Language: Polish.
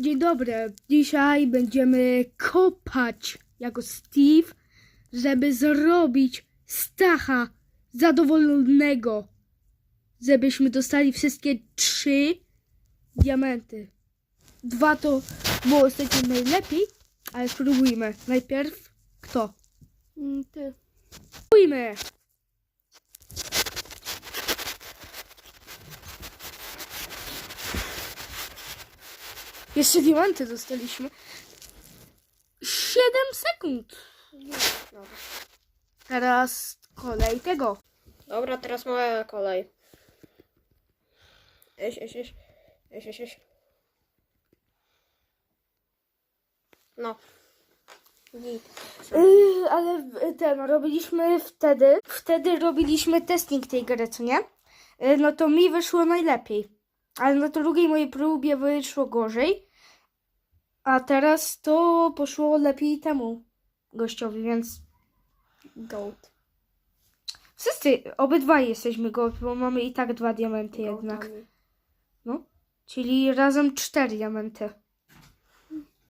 Dzień dobry. Dzisiaj będziemy kopać jako Steve, żeby zrobić Stacha zadowolonego. Żebyśmy dostali wszystkie trzy diamenty. Dwa to było ostatnio najlepiej, ale spróbujmy. Najpierw kto? Mm, Ty. Spróbujmy. Jeszcze diamenty dostaliśmy. 7 sekund. Dobra. Teraz kolej tego. Dobra, teraz moja kolej. Eś, eś, eś. Eś, eś, eś. No. Yy, ale ten, robiliśmy wtedy, wtedy robiliśmy testing tej gry, co nie? Yy, no to mi wyszło najlepiej. Ale na drugiej mojej próbie wyszło gorzej. A teraz to poszło lepiej temu gościowi, więc gold. Wszyscy, obydwaj jesteśmy gold, bo mamy i tak dwa diamenty jednak. No, czyli razem cztery diamenty.